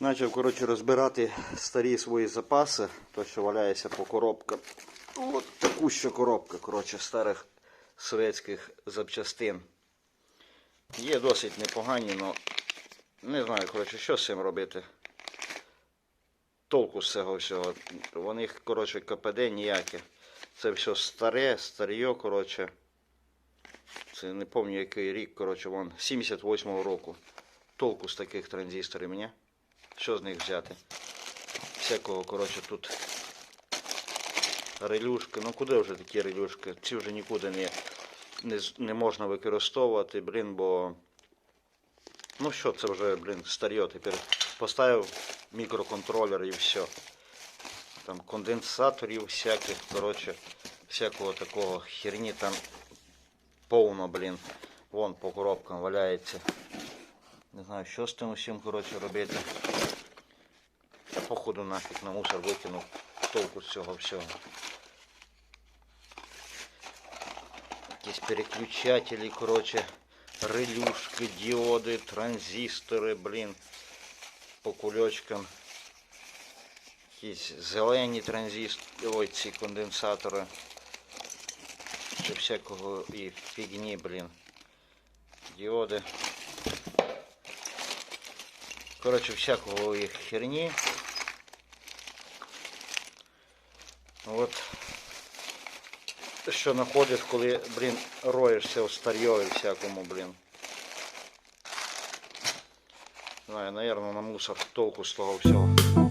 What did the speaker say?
Почав, коротше, розбирати старі свої запаси, то що валяється по коробкам. От таку що коробка, коротше, старих совєтських запчастин. Є досить непогані, але не знаю, коротше, що з цим робити. Толку з цього всього. Вони, коротше, КПД ніяке. Це все старе, старье, коротше. Це не пам'ятаю який рік, коротше, вон 78-го року. Толку з таких транзисторів мені. Що з них взяти? Всякого, коротше, тут релюшки. Ну куди вже такі релюшки? Ці вже нікуди не, не, не можна використовувати, блін, бо. Ну що, це вже, блін, старьо. Тепер поставив мікроконтролер і все. Там конденсаторів всяких, коротше, всякого такого херні там повно, блін. Вон по коробкам валяється. Не знаю, що з тим усім, коротше, робити. Походу нафіг на мусор викинув толку з цього всього. Якісь переключателі, коротше, релюшки, діоди, транзистори, блін, по кульочкам. Якісь зелені транзистори, ой, ці конденсатори. Ще всякого і фігні, блін. Діоди. Коротше, всякого їх херні. От. Що знаходиш, коли, блін, роєшся в старьові всякому, блін. Знаю, наверное, на мусор толку з того всього.